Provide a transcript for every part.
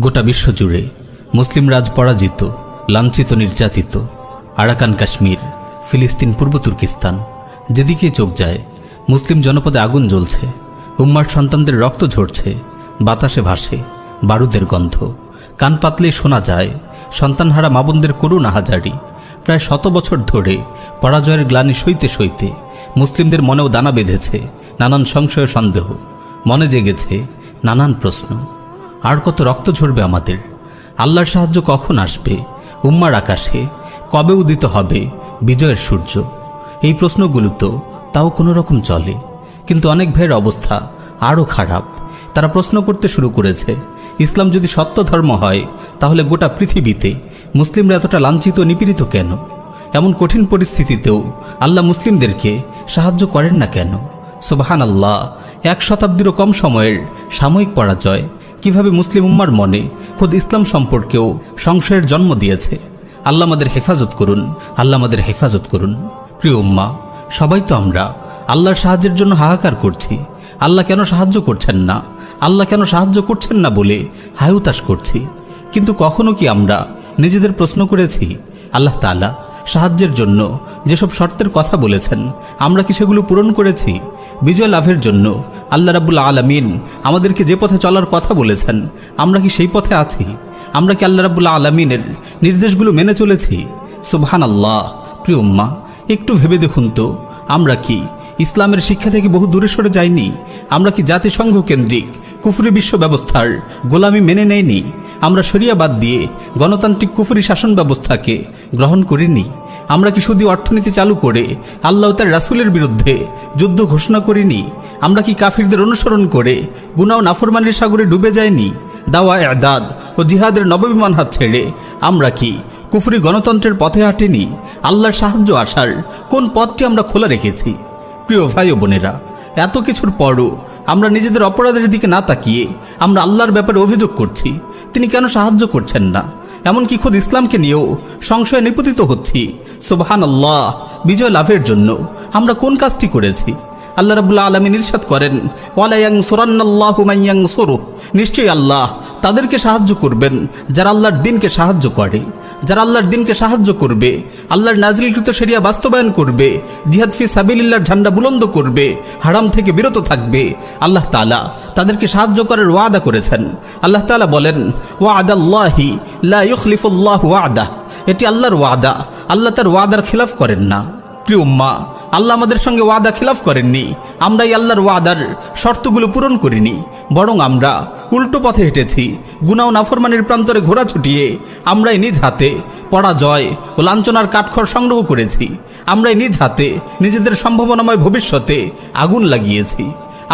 গোটা বিশ্ব জুড়ে মুসলিম রাজ পরাজিত, লাঞ্ছিত, নির্যাতিত, আরাকান কাশ্মীর, ফিলিস্তিন, পূর্ব তুর্কিস্তান যেদিকে চোখ যায়, মুসলিম জনপদে আগুন জ্বলছে, উম্মার সন্তানদের রক্ত ঝরছে, বাতাসে ভাসে, বারুদের গন্ধ। কান পাতলে শোনা যায়, সন্তানহারা মাবনদের করুণ আহাজারি প্রায় শত বছর ধরে পরাজয়ের গ্লানি সইতে সইতে মুসলিমদের মনেও দানা বেঁধেছে নানান সংশয় সন্দেহ, মনে জেগেছে নানান প্রশ্ন। আর কত রক্ত ঝরবে আমাদের। আল্লাহর সাহায্য কখন আসবে? উম্মার আকাশে কবে উদিত হবে বিজয়ের সূর্য? এই প্রশ্নগুলো তো তাও কোনো রকম চলে। কিন্তু অনেক ভাইয়ের অবস্থা আরও খারাপ। তারা প্রশ্ন করতে শুরু করেছে, ইসলাম যদি সত্য ধর্ম হয়, তাহলে গোটা পৃথিবীতে মুসলিমরা এতটা লাঞ্ছিত নিপীড়িত কেন? এমন কঠিন পরিস্থিতিতেও আল্লাহ মুসলিমদেরকে সাহায্য করেন না কেন? সুবাহান আল্লাহ এক শতাব্দীরও কম সময়ের সাময়িক পরাজয় কীভাবে মুসলিম উম্মার মনে খোদ ইসলাম সম্পর্কেও সংশয়ের জন্ম দিয়েছে? আল্লাহ আমাদের হেফাজত করুন, আল্লাহ আমাদের হেফাজত করুন। প্রিয় উম্মা, সবাই তো আমরা আল্লাহর সাহায্যের জন্য হাহাকার করছি। আল্লাহ কেন সাহায্য করছেন না? আল্লাহ কেন সাহায্য করছেন না বলে হায়ুতাস করছি। কিন্তু কখনো কি আমরা নিজেদের প্রশ্ন করেছি? আল্লাহ তাআলা সাহায্যের জন্য। যেসব শর্তের কথা বলেছেন, আমরা কি সেগুলো পূরণ করেছি? বিজয় লাভের জন্য আল্লাহ রাবুল আলমিন আমাদেরকে যে পথে চলার কথা বলেছেন, আমরা কি সেই পথে আছি? আমরা কি আল্লাহ রাবুল্লাহ আলমিনের নির্দেশগুলো মেনে চলেছি? সুবহান আল্লাহ প্রিয়ম্মা একটু ভেবে দেখুন তো, আমরা কি ইসলামের শিক্ষা থেকে বহু দূরে সরে যায়নি। আমরা কি জাতিসংঘ কেন্দ্রিক, কুফরি বিশ্ব ব্যবস্থার গোলামি মেনে নেয়নি? আমরা শরিয়া বাদ দিয়ে গণতান্ত্রিক কুফুরি শাসন ব্যবস্থাকে গ্রহণ করিনি। আমরা কি শুধু অর্থনীতি চালু করে আল্লাহ তার রাসুলের বিরুদ্ধে যুদ্ধ ঘোষণা করিনি? আমরা কি কাফিরদের অনুসরণ করে গুনাও নাফরমানির সাগরে ডুবে যায়নি? দাওয়া, এদাদ ও জিহাদের নববিমান হাত ছেড়ে আমরা কি কুফরি গণতন্ত্রের পথে হাঁটিনি? আল্লাহর সাহায্য আসার কোন পথটি আমরা খোলা রেখেছি? প্রিয় ভাই ও বোনেরা, এত কিছুর পরও আমরা নিজেদের অপরাধের দিকে না তাকিয়ে আমরা আল্লাহর ব্যাপারে অভিযোগ করছি। তিনি কেন সাহায্য করছেন না? এমনকি খোদ ইসলামকে নিয়েও সংশয়ে নিপতিত হচ্ছি। সুবহান আল্লাহ বিজয় লাভের জন্য আমরা কোন কাজটি করেছি? আল্লাহ রাবুল্লাহ আলমিন ইরশাদ করেন ওয়ালায়াং সুরান্নাল্লাহু মাইয়াং সরু নিশ্চয়ই আল্লাহ তাদেরকে সাহায্য করবেন, যারা আল্লাহর দিনকে সাহায্য করে। যারা আল্লাহর দিনকে সাহায্য করবে, আল্লাহর নাজরিলকৃত সেরিয়া বাস্তবায়ন করবে, জিহাদ ফি সাবিলিল্লাহর ঝান্ডা বুলন্দ করবে, হারাম থেকে বিরত থাকবে, আল্লাহ তালা তাদেরকে সাহায্য করার ওয়াদা করেছেন। আল্লাহ তালা বলেন, ওয়াদাল্লাহি লা ওয়াদা। এটি আল্লাহর ওয়াদা। আল্লাহ তার ওয়াদার খিলাফ করেন না। প্রিয় উম্মা আল্লাহ আমাদের সঙ্গে ওয়াদা খিলাফ করেননি। আমরা এই আল্লাহর ওয়াদার শর্তগুলো পূরণ করিনি। বরং আমরা উল্টো পথে হেঁটেছি গুনাও নাফরমানির প্রান্তরে ঘোরা ছুটিয়ে আমরাই নিজ হাতে পরাজয় ও লাঞ্ছনার কাঠখড় সংগ্রহ করেছি। আমরাই নিজ হাতে নিজেদের সম্ভাবনাময় ভবিষ্যতে আগুন লাগিয়েছি।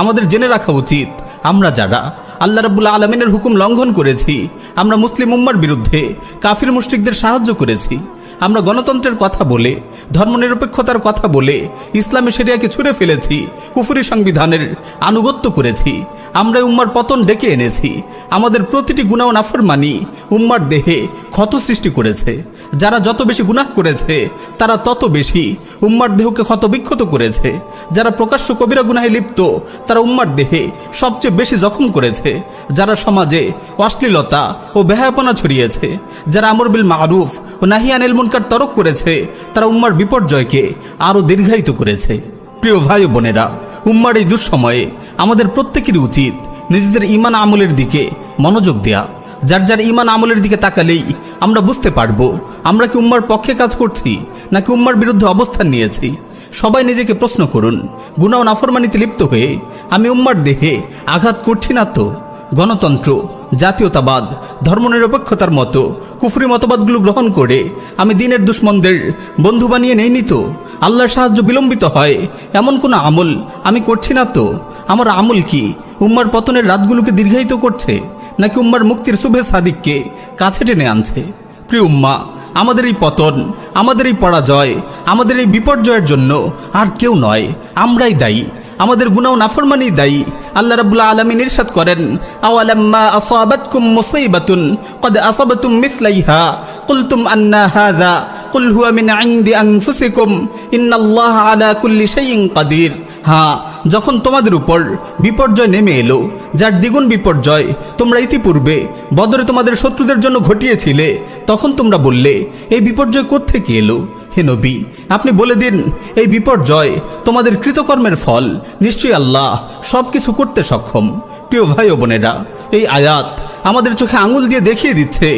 আমাদের জেনে রাখা উচিত, আমরা যারা আল্লাহ রাবুল্লাহ আলমিনের হুকুম লঙ্ঘন করেছি, আমরা মুসলিম উম্মার বিরুদ্ধে কাফির মুশরিকদের সাহায্য করেছি। আমরা গণতন্ত্রের কথা বলে, ধর্মনিরপেক্ষতার কথা বলে, ইসলামী সেরিয়াকে ছুঁড়ে ফেলেছি, কুফুরি সংবিধানের আনুগত্য করেছি, আমরা উম্মার পতন ডেকে এনেছি, আমাদের প্রতিটি গুণাও নাফরমানি উম্মার দেহে ক্ষত সৃষ্টি করেছে, যারা যত বেশি গুনাহ করেছে, তারা তত বেশি উম্মার দেহকে ক্ষত বিক্ষত করেছে, যারা প্রকাশ্য কবিরা গুনাহে লিপ্ত, তারা উম্মার দেহে সবচেয়ে বেশি জখম করেছে, যারা সমাজে অশ্লীলতা ও বেহায়াপনা ছড়িয়েছে, যারা আমর বিল মারুফ ও নাহিয়ান মুনকার তরক করেছে, তারা উম্মার বিপর্যয়কে আরও দীর্ঘায়িত করেছে। প্রিয় ভাই বোনেরা, উম্মার এই দুঃসময়ে আমাদের প্রত্যেকেরই উচিত নিজেদের ইমান আমলের দিকে মনোযোগ দেয়া। যার যার ইমান আমলের দিকে তাকালেই আমরা বুঝতে পারব, আমরা কি উম্মার পক্ষে কাজ করছি, নাকি উম্মার বিরুদ্ধে অবস্থান নিয়েছি। সবাই নিজেকে প্রশ্ন করুন গুণা ও নাফরমানিতে লিপ্ত হয়ে আমি উম্মার দেহে আঘাত করছি না তো? গণতন্ত্র, জাতীয়তাবাদ, ধর্মনিরপেক্ষতার মতো কুফরি মতবাদগুলো গ্রহণ করে আমি দিনের দুশ্মনদের বন্ধু বানিয়ে নেইনি তো? আল্লাহর সাহায্য বিলম্বিত হয়, এমন কোনো আমল আমি করছি না তো? আমার আমল কি উম্মার পতনের রাতগুলোকে দীর্ঘায়িত করছে, নাকি উম্মার মুক্তির শুভে সাদিককে কাছে টেনে আনছে? প্রিয় উম্মা, আমাদের এই পতন, আমাদের এই পরাজয়, আমাদের এই বিপর্যয়ের জন্য আর কেউ নয়, আমরাই দায়ী। আমাদের গুনাও নাফরমানি দায়ী। আল্লাহ রাবুল আলমিন ইরশাদ করেন, আওয়ালাম্মা আসাবাতকুম মুসাইবাতুন কদ আসাবাতুম মিসলাইহা, কুলতুম আন্না হাযা, কুল হুয়া মিন ইনদি আনফুসিকুম, ইন্নাল্লাহা আলা কুল্লি শাইইন কাদির। হ্যাঁ যখন তোমাদের উপর বিপর্যয় নেমে এলো, যার দ্বিগুণ বিপর্যয় তোমরা ইতিপূর্বে বদরে তোমাদের শত্রুদের জন্য ঘটিয়েছিলে, তখন তোমরা বললে, এই বিপর্যয় কোত্থেকে এলো? হে নবী, আপনি বলে দিন, এই বিপর্যয় তোমাদের কৃতকর্মের ফল, নিশ্চয়ই আল্লাহ সব কিছু করতে সক্ষম। প্রিয় ভাই ও বোনেরা, এই আয়াত আমাদের চোখে আঙুল দিয়ে দেখিয়ে দিচ্ছে,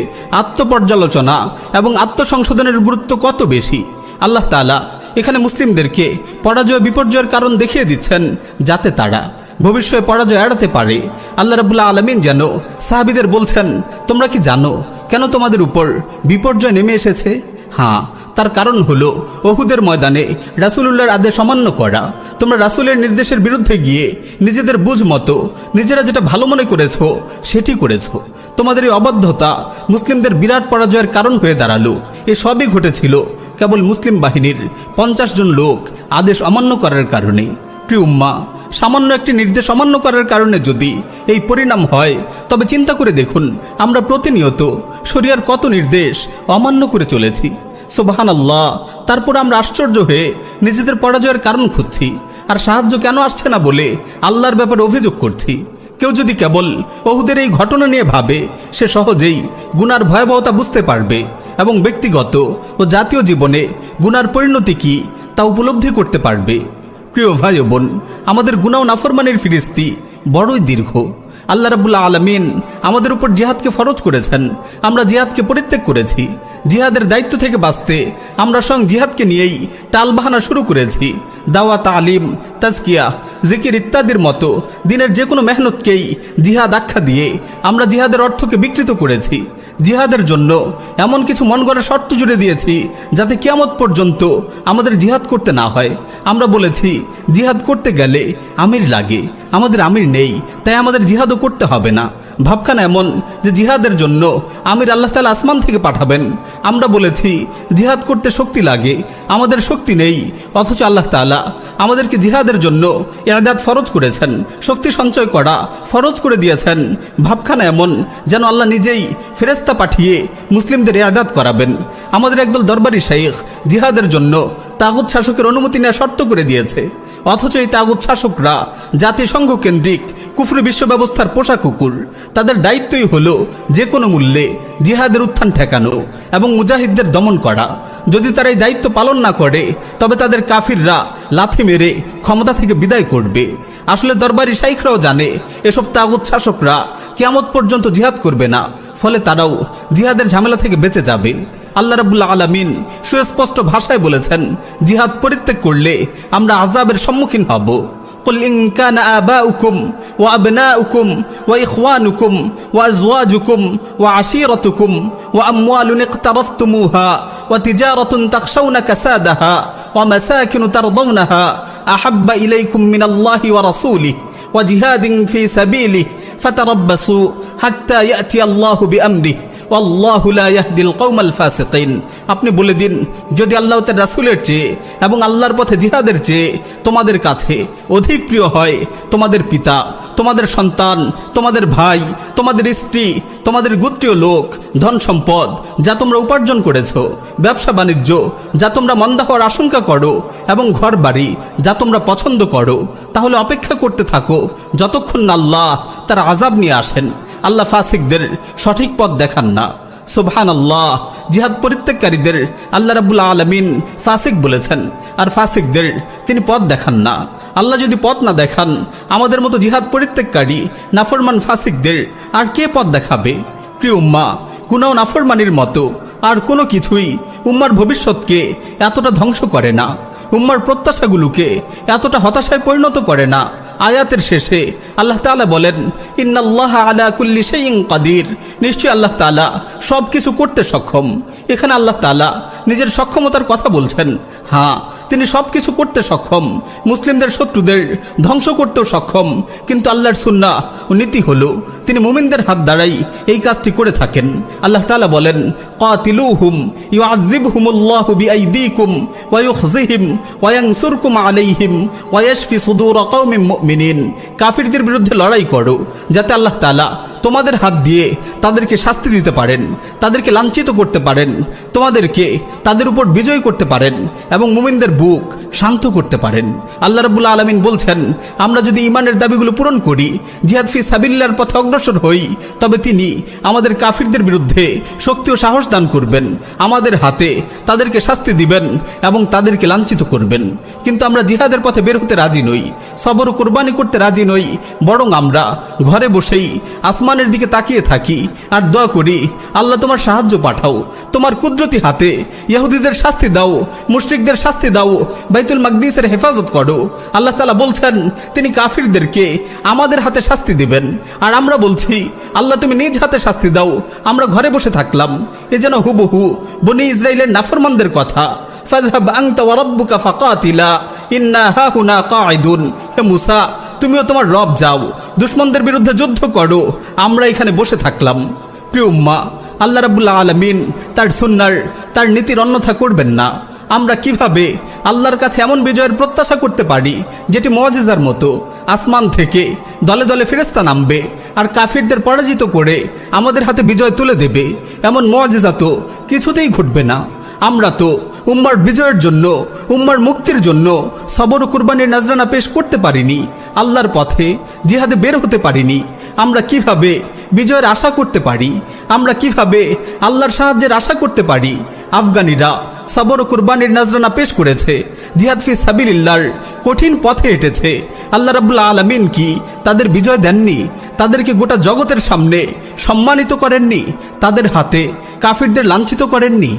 আত্মপর্যালোচনা এবং আত্মসংশোধনের গুরুত্ব কত বেশি। আল্লাহ তালা এখানে মুসলিমদেরকে পরাজয় বিপর্যয়ের কারণ দেখিয়ে দিচ্ছেন, যাতে তারা ভবিষ্যতে পরাজয় এড়াতে পারে। আল্লাহ রাবুল্লাহ আলমিন যেন সাহাবিদের বলছেন, তোমরা কি জানো কেন তোমাদের উপর বিপর্যয় নেমে এসেছে? হ্যাঁ তার কারণ হলো ওহুদের ময়দানে রাসুলুল্লাহর আদেশ অমান্য করা। তোমরা রাসুলের নির্দেশের বিরুদ্ধে গিয়ে নিজেদের বুঝ মতো নিজেরা যেটা ভালো মনে করেছ, সেটি করেছ। তোমাদের এই অবদ্ধতা মুসলিমদের বিরাট পরাজয়ের কারণ হয়ে দাঁড়াল। এ সবই ঘটেছিল কেবল মুসলিম বাহিনীর পঞ্চাশ জন লোক আদেশ অমান্য করার কারণে। প্রিয় উম্মা, সামান্য একটি নির্দেশ অমান্য করার কারণে যদি এই পরিণাম হয়, তবে চিন্তা করে দেখুন, আমরা প্রতিনিয়ত শরিয়ার কত নির্দেশ অমান্য করে চলেছি। সোবাহান আল্লাহ তারপর আমরা আশ্চর্য হয়ে নিজেদের পরাজয়ের কারণ খুঁজছি, আর সাহায্য কেন আসছে না বলে আল্লাহর ব্যাপারে অভিযোগ করছি। কেউ যদি কেবল বহুদের এই ঘটনা নিয়ে ভাবে, সে সহজেই গুনার ভয়াবহতা বুঝতে পারবে। এবং ব্যক্তিগত ও জাতীয় জীবনে গুনার পরিণতি কি তা উপলব্ধি করতে পারবে। প্রিয় ভাই বোন, আমাদের গুনাও নাফরমানের ফিরিস্তি বড়ই দীর্ঘ। আল্লাহ রাবুল্লাহ আলমিন আমাদের উপর জিহাদকে ফরজ করেছেন। আমরা জিহাদকে পরিত্যাগ করেছি। জিহাদের দায়িত্ব থেকে বাঁচতে আমরা স্বয়ং জিহাদকে নিয়েই টালবাহানা শুরু করেছি। দাওয়া তালিম, তাজকিয়া, জিকির ইত্যাদির মতো দিনের যে কোনো মেহনতকেই জিহাদ আখ্যা দিয়ে আমরা জিহাদের অর্থকে বিকৃত করেছি। জিহাদের জন্য এমন কিছু মন গড়া শর্ত জুড়ে দিয়েছি যাতে কিয়ামত পর্যন্ত আমাদের জিহাদ করতে না হয়। আমরা বলেছি, জিহাদ করতে গেলে আমির লাগে, আমাদের আমির নেই, তাই আমাদের জিহাদও করতে হবে না। ভাবখানা এমন যে জিহাদের জন্য আমির আল্লাহ তালা আসমান থেকে পাঠাবেন। আমরা বলেছি, জিহাদ করতে শক্তি লাগে, আমাদের শক্তি নেই, অথচ আল্লাহ তালা আমাদেরকে জিহাদের জন্য এরাদাত ফরজ করেছেন, শক্তি সঞ্চয় করা ফরজ করে দিয়েছেন। ভাবখানা এমন যেন আল্লাহ নিজেই ফেরেস্তা পাঠিয়ে মুসলিমদের এরাদাত করাবেন। আমাদের একদল দরবারি শেখ জিহাদের জন্য তাগুদ শাসকের অনুমতি নেওয়া শর্ত করে দিয়েছে। অথচ এই তাগুদ শাসকরা জাতিসংঘ কেন্দ্রিক কুফরি বিশ্ব ব্যবস্থার পোষা কুকুর। তাদের দায়িত্বই হলো যে কোনো মূল্যে জিহাদের উত্থান ঠেকানো এবং মুজাহিদদের দমন করা। যদি তারা এই দায়িত্ব পালন না করে, তবে তাদের কাফিররা লাথি মেরে ক্ষমতা থেকে বিদায় করবে। আসলে দরবারি শাইখরাও জানে, এসব তাগুদ শাসকরা কেয়ামত পর্যন্ত জিহাদ করবে না, ফলে তারাও জিহাদের ঝামেলা থেকে বেঁচে যাবে। আল্লাহ রাবুল্লাহ আলমিন সুস্পষ্ট ভাষায় বলেছেন, জিহাদ পরিত্যাগ করলে আমরা আজাবের সম্মুখীন হব। قل إن كان آباؤكم وأبناؤكم وإخوانكم وأزواجكم وعشيرتكم وأموال اقترفتموها وتجارة تخشون كسادها ومساكن ترضونها أحب إليكم من الله ورسوله وجهاد في سبيله فتربصوا حتى يأتي الله بأمره আল্লাহু লা ইয়াহদিল কওমাল ফাসিকিন। আপনি বলে দিন, যদি আল্লাহ তার রাসূলের চেয়ে এবং আল্লাহর পথে জিহাদের চেয়ে তোমাদের কাছে অধিক প্রিয় হয়, তোমাদের পিতা, তোমাদের সন্তান, তোমাদের ভাই, তোমাদের স্ত্রী, তোমাদের গোত্রীয় লোক, ধন সম্পদ যা তোমরা উপার্জন করেছ, ব্যবসা বাণিজ্য যা তোমরা মন্দা হওয়ার আশঙ্কা করো এবং ঘর বাড়ি যা তোমরা পছন্দ করো, তাহলে অপেক্ষা করতে থাকো যতক্ষণ না আল্লাহ তার আজাব নিয়ে আসেন। আল্লাহ ফাসিকদের সঠিক পথ দেখান না। সুবহান আল্লাহ জিহাদ পরিত্যাগকারীদের আল্লাহ রাবুল আলমিন ফাসিক বলেছেন, আর ফাসিকদের তিনি পথ দেখান না। আল্লাহ যদি পথ না দেখান, আমাদের মতো জিহাদ পরিত্যাগকারী, নাফরমান ফাসিকদের আর কে পথ দেখাবে? প্রিয় উম্মা কুনাও নাফরমানির মতো আর কোনো কিছুই উম্মার ভবিষ্যৎকে এতটা ধ্বংস করে না। উম্মার প্রত্যাশাগুলোকে এতটা হতাশায় পরিণত করে না? আয়াতের শেষে আল্লাহ তালা বলেন, ইন্নাল্লাহ আলা কুল্লি শাইইন কাদির। নিশ্চয়ই আল্লাহ তালা সব কিছু করতে সক্ষম। এখানে আল্লাহ তালা নিজের সক্ষমতার কথা বলছেন। হ্যাঁ তিনি সব কিছু করতে সক্ষম। মুসলিমদের শত্রুদের ধ্বংস করতেও সক্ষম। কিন্তু আল্লাহর সুন্না নীতি হলো, তিনি মুমিনদের হাত দ্বারাই এই কাজটি করে থাকেন। আল্লাহ তালা বলেন, কাতিলুহুম, ইউআযিবহুমুল্লাহু বিআইদিকুম ওয়া ইউখজিহিম ওয়া ইয়ানসুরকুম আলাইহিম ওয়া ইয়াশফি সুদুর কওমিন মুমিনিন। কাফিরদের বিরুদ্ধে লড়াই করো, যাতে আল্লাহ তাআলা তোমাদের হাত দিয়ে তাদেরকে শাস্তি দিতে পারেন, তাদেরকে লাঞ্ছিত করতে পারেন, তোমাদেরকে তাদের উপর বিজয় করতে পারেন এবং মুমিনদের বুক শান্ত করতে পারেন। আল্লাহ রাবুল্লা আলমিন বলছেন, আমরা যদি ইমানের দাবিগুলো পূরণ করি, জিহাদ ফি সাবিল্লার পথে অগ্রসর হই, তবে তিনি আমাদের কাফিরদের বিরুদ্ধে শক্তি ও সাহস দান করবেন, আমাদের হাতে তাদেরকে শাস্তি দিবেন এবং তাদেরকে লাঞ্ছিত করবেন। কিন্তু আমরা জিহাদের পথে বের হতে রাজি নই, সবর কোরবানি করতে রাজি নই, বরং আমরা ঘরে বসেই আসমানের দিকে তাকিয়ে থাকি আর দোয়া করি, আল্লাহ তোমার সাহায্য পাঠাও। তোমার কুদরতি হাতে ইহুদিদের শাস্তি দাও, মুশরিকদের শাস্তি দাও, বাইতুল মাকদিসের হেফাজত করো। আল্লাহ তালা বলছেন, তিনি কাফিরদেরকে আমাদের হাতে শাস্তি দিবেন। আর আমরা বলছি, আল্লাহ তুমি নিজ হাতে শাস্তি দাও, আমরা ঘরে বসে থাকলাম। এ যেন হুবহু বনি ইসরায়েলের নাফরমানদের কথা। ফাযহাব আনতা ওয়া রাব্বুকা ফাকাতিলা, ইন্না হাহুনা কাঈদুন। হে মুসা, তুমিও তোমার রব যাও, দুশমনদের বিরুদ্ধে যুদ্ধ করো, আমরা এখানে বসে থাকলাম। প্রিয় উম্মা, আল্লাহ রাব্বুল্লাহ আলামিন তার সুন্নার, তার নীতির অন্যথা করবেন না। আমরা কীভাবে আল্লাহর কাছে এমন বিজয়ের প্রত্যাশা করতে পারি, যেটি মজেজার মতো, আসমান থেকে দলে দলে ফেরেস্তা নামবে, আর কাফিরদের পরাজিত করে আমাদের হাতে বিজয় তুলে দেবে, এমন মজেজা তো কিছুতেই ঘটবে না। আমরা তো উম্মার বিজয়ের জন্য, উম্মার মুক্তির জন্য সবর কুরবানির নাজরানা পেশ করতে পারিনি। আল্লাহর পথে জিহাদে বের হতে পারিনি। আমরা কীভাবে বিজয়ের আশা করতে পারি? আমরা কীভাবে আল্লাহর সাহায্যের আশা করতে পারি? আফগানিরা সবর কুরবানির নাজরানা পেশ করেছে। জিহাদ ফি সাবিলিল্লার কঠিন পথে হেঁটেছে। আল্লাহ রাবুল্লাহ আলমিন কি তাদের বিজয় দেননি? তাদেরকে গোটা জগতের সামনে সম্মানিত করেননি? তাদের হাতে কাফিরদের লাঞ্ছিত করেননি?